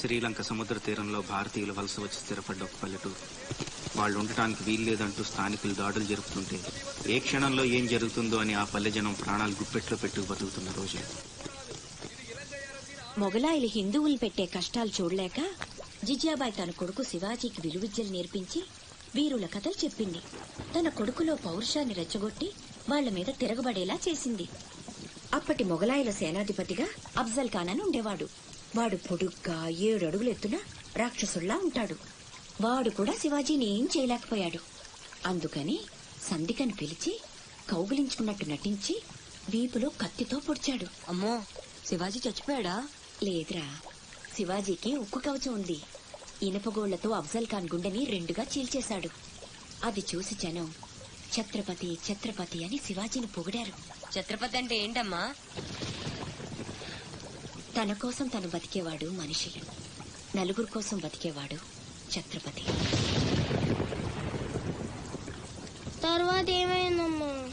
శ్రీలంక సముద్ర తీరంలో భారతీయులు వలస వచ్చి స్థిరపడ్డ ఒక పల్లెటూరు. వాళ్ళు ఉండటానికి వీల్లేదంటూ స్థానికులు దాడులు జరుపుతుంటే ఏ క్షణంలో ఏం జరుగుతుందో అని ఆ పల్లె జనం ప్రాణాలు గుప్పెట్లో పెట్టుకు బతుకుతున్న రోజు మొగలాయిలు హిందువులు పెట్టే కష్టాలు చూడలేక జిజాబాయ్ తన కొడుకు శివాజీకి విలువిద్యలు నేర్పించి వీరుల కథలు చెప్పింది. తన కొడుకులో పౌరుషాన్ని రెచ్చగొట్టి వాళ్ళ మీద తిరగబడేలా చేసింది. అప్పటి మొగలాయిల సేనాధిపతిగా అఫ్జల్ ఖాన్ అని ఉండేవాడు. వాడు పొడుగ్గా ఏడు అడుగులు ఎత్తున రాక్షసుల్లా ఉంటాడు. వాడు కూడా శివాజీని ఏం చేయలేకపోయాడు. అందుకని సంధికని పిలిచి కౌగిలించుకున్నట్టు నటించి వీపులో కత్తితో పొడిచాడు. అమ్మో శివాజీ చచ్చిపోయాడా? లేదురా శివాజీకి ఉక్కు కవచం ఉంది. ఇనపగోళ్ళతో అఫ్జల్ ఖాన్ గుండెని రెండుగా చీల్చేశాడు. అది చూసి జనం ఛత్రపతి ఛత్రపతి అని శివాజీని పొగిడారు. ఛత్రపతి అంటే ఏంటమ్మా? తన కోసం తను బతికేవాడు మనిషి నలుగురు కోసం బతికేవాడు ఛత్రపతి. తర్వాత ఏమైందమ్మా?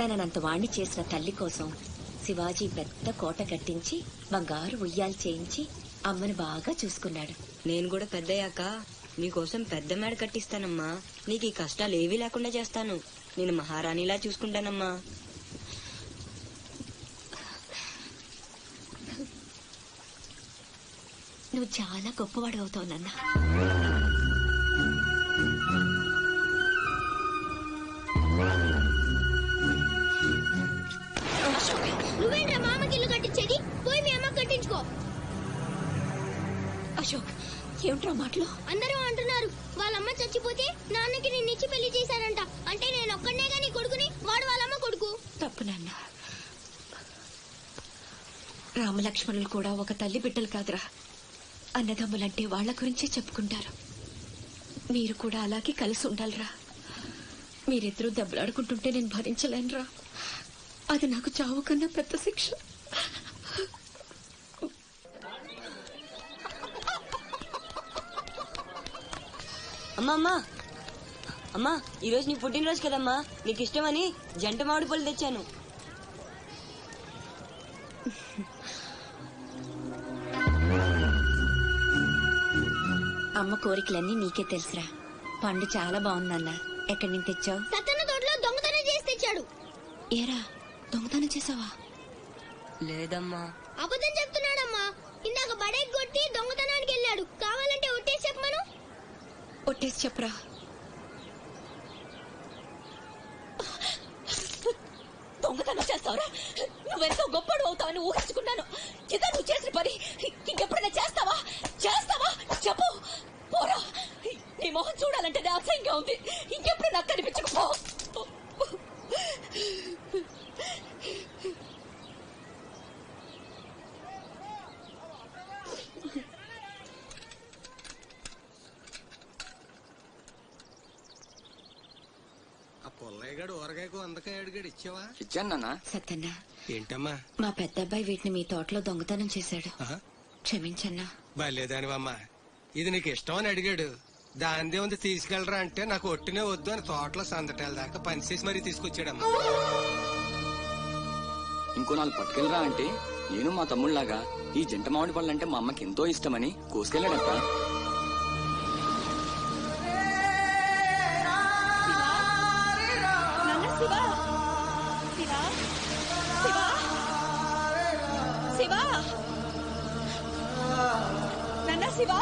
తననంత వాణ్ణి చేసిన తల్లి కోసం శివాజీ పెద్ద కోట కట్టించి బంగారు ఉయ్యాలు చేయించి అమ్మను బాగా చూసుకున్నాడు. నేను కూడా పెద్దయ్యాక నీకోసం పెద్ద మేడ కట్టిస్తానమ్మా. నీకు ఈ కష్టాలు ఏవీ లేకుండా చేస్తాను. నేను మహారాణిలా చూసుకుంటానమ్మా. నువ్వు చాలా గొప్పవాడు అవుతావు నాన్న నువ్వేంట్రా మామకి ఇల్లు కట్టించేది? పోయి మీ అమ్మ కట్టించుకో. అశోక్ ఏమిట్రా మాటలు? అందరూ అంటున్నారు వాళ్ళమ్మ చచ్చిపోతే నాన్నకి నిన్నిచ్చి పెళ్ళి చేశారంట. అంటే నేను ఒక్కడనే గాని కొడుకుని వాడు వాళ్ళమ్మ కొడుకు. తప్పు నాన్న. రామలక్ష్మణులు కూడా ఒక తల్లి బిడ్డలు కాదురా. అన్నదమ్ములంటే వాళ్ళ గురించే చెప్పుకుంటారు. మీరు కూడా అలాగే కలిసి ఉండాలిరా. మీరిద్దరూ దెబ్బలాడుకుంటుంటే నేను భరించలేనురా. అది నాకు చావు కన్నా పెద్ద శిక్ష. అమ్మా అమ్మా ఈరోజు నీ పుట్టినరోజు కదమ్మా. నీకు ఇష్టమని జంట మామిడి పళ్ళు తెచ్చాను. అమ్మ కోరికలన్నీ నీకే తెలుసురా. పండు చాలా బాగుందన్న. ఎక్కడి నుంచి తెచ్చావు? సత్తన్న తోటలో దొంగతనం చేసి తెచ్చాడు. ఏరా దొంగతనం చేసావా? లేదమ్మా. అబద్ధం చెప్తున్నాడమ్మా. ఇందాక బడేకి కొట్టి దొంగతనానికి వెళ్ళాడు. కావాలంటే ఒట్టేసి చెప్పమను. ఒట్టేసి చెప్పరా దొంగతనం చేస్తావురా నువ్వెంతో గొప్పడు అవుతావని ఊహించుకున్నాను ఇదా నువ్వు చేసిన పని ఇంకెప్పుడైనా చేస్తావా చేస్తావా చెప్పు పోరా నీ మొహం చూడాలంటే నా అసహ్యంగా ఉంది ఇంకెప్పుడు నాకు కనిపించకపో ఆ పుల్లయ్యగాడు ఊరగాయకు వందకాయ అడిగాడు ఇచ్చావా ఇచ్చాను నాన్న సత్తన్న. ఏంటమ్మా? మా పెద్ద అబ్బాయి వీటిని మీ తోటలో దొంగతనం చేశాడు. క్షమించన్నా. భలేదానివమ్మా. ఇది నీకు ఇష్టం అని అడిగాడు. దాందే ఉంది తీసుకెళ్ళరా అంటే నాకు ఒట్టినే వద్దు అని తోటలో సందటాల దాకా పనిచేసి మరీ తీసుకొచ్చాడమ్మా. ఇంకో నాలుగు పట్టుకెళ్ళరా అంటే నేను మా తమ్ముళ్ళలాగా ఈ జంట మామిడి పళ్ళు అంటే మా అమ్మకి ఎంతో ఇష్టమని కోసుకెళ్ళాడక్క శివ?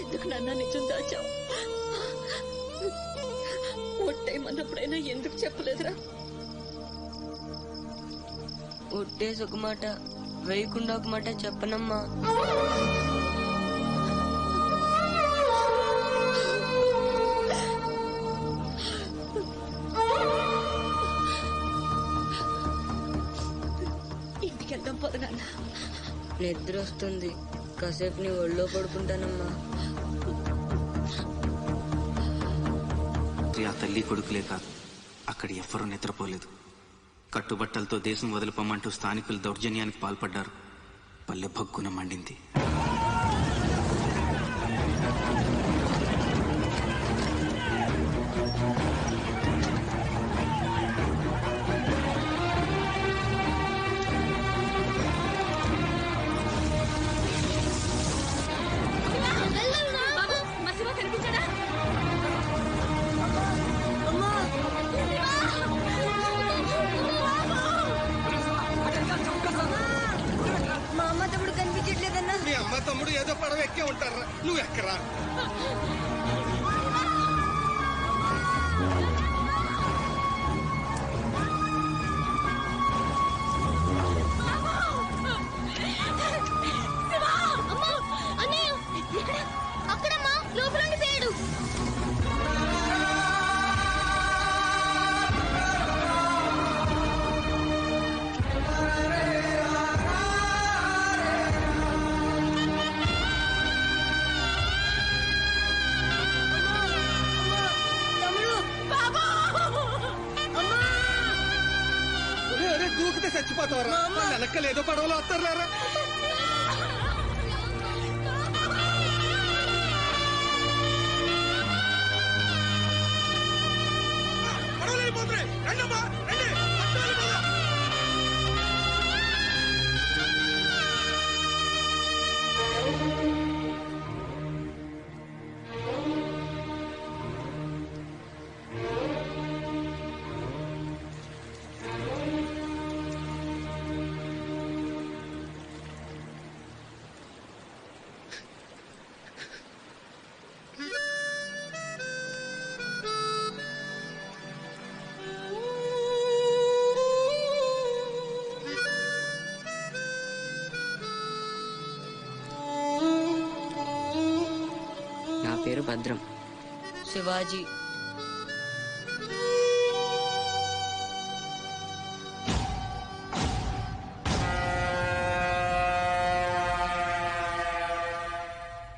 ఎందుకు నాన్న నిజం దాచావు? ఒట్టేయమన్నప్పుడైనా ఎందుకు చెప్పలేదురా? ఒట్టేసి ఒక మాట వేయకుండా ఒక మాట చెప్పనమ్మా నిద్ర వస్తుంది కాసేపు నీ ఒళ్ళో పడుకుంటానమ్మా. ఆ తల్లి కొడుకులే కాదు. అక్కడ ఎవ్వరూ నిద్రపోలేదు. కట్టుబట్టలతో దేశం వదిలిపోమంటూ స్థానికులు దౌర్జన్యానికి పాల్పడ్డారు. పల్లె భగ్గున మండింది. వెనక్కలేదో వెనక్కలు ఏదో పడవలో వస్తారా నా భద్రం. శివాజీ.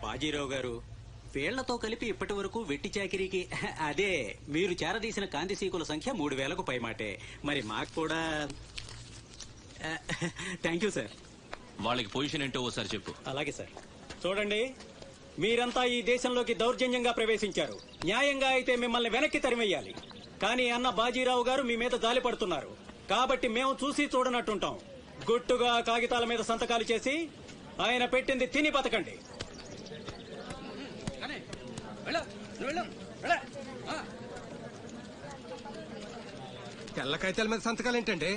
బాజీరావు గారు వీళ్ళతో కలిపి ఇప్పటి వరకు వెట్టి చాకిరీకి అదే మీరు చేరదీసిన కాంతిసీకుల సంఖ్య మూడు వేలకు పైమాటే. మరి మాకు కూడా థ్యాంక్ యూ సార్. వాళ్ళకి పొజిషన్ ఏంటో ఓసారి చెప్పు. అలాగే సార్. చూడండి. మీరంతా ఈ దేశంలోకి దౌర్జన్యంగా ప్రవేశించారు. న్యాయంగా అయితే మిమ్మల్ని వెనక్కి తరిమెయ్యాలి కానీ అన్న బాజీరావు గారు మీ మీద జాలి పడుతున్నారు. కాబట్టి మేము చూసి చూడనట్టుంటాం. గుట్టుగా కాగితాల మీద సంతకాలు చేసి ఆయన పెట్టింది తిని బతకండి. తెల్ల కాగితాల మీద సంతకాలు ఏంటండి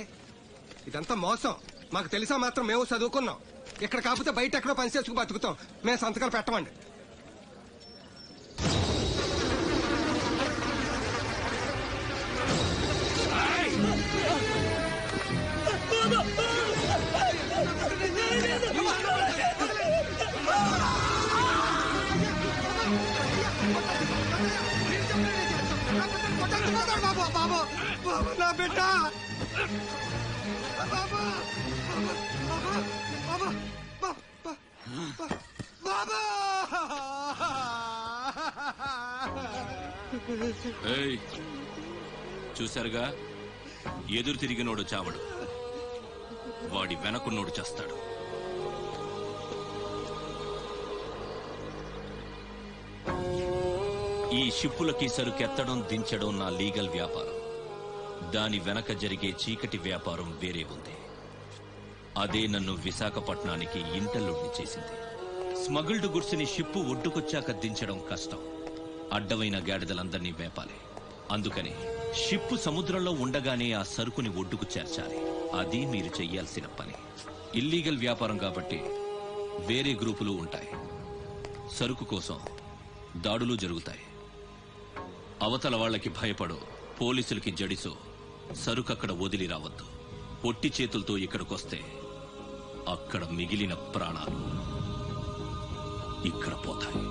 ఇదంతా మోసం. మాకు తెలిసా మాత్రం మేము చదువుకున్నాం. ఇక్కడ కాకపోతే బయట ఎక్కడో పని చేసుకు బతుకుతాం. మేము సంతకాలు పెట్టమండి. బిడ్డ. ఏయ్ చూశారుగా? ఎదురు తిరిగినోడు చావడు. వాడి వెనకున్నోడు చేస్తాడు. ఈ షిప్పులకి సరుకెత్తడం దించడం నా లీగల్ వ్యాపారం. దాని వెనక జరిగే చీకటి వ్యాపారం వేరే ఉంది. అదే నన్ను విశాఖపట్నానికి ఇంటల్లుడిని చేసింది. స్మగుల్డ్ గుడ్స్ని షిప్పు ఒడ్డుకొచ్చాక దించడం కష్టం. అడ్డమైన గాడిదలందర్నీ వేపాలి అందుకని షిప్పు సముద్రంలో ఉండగానే ఆ సరుకుని ఒడ్డుకు చేర్చాలి. అది మీరు చెయ్యాల్సిన పని. ఇల్లీగల్ వ్యాపారం కాబట్టి వేరే గ్రూపులు ఉంటాయి. సరుకు కోసం దాడులు జరుగుతాయి. అవతల వాళ్ళకి భయపడో పోలీసులకి జడిసో సరుకు అక్కడ వదిలి రావద్దు. పొట్టి చేతులతో ఇక్కడికొస్తే అక్కడ మిగిలిన ప్రాణాలు ఇక్కడ పోతాయి.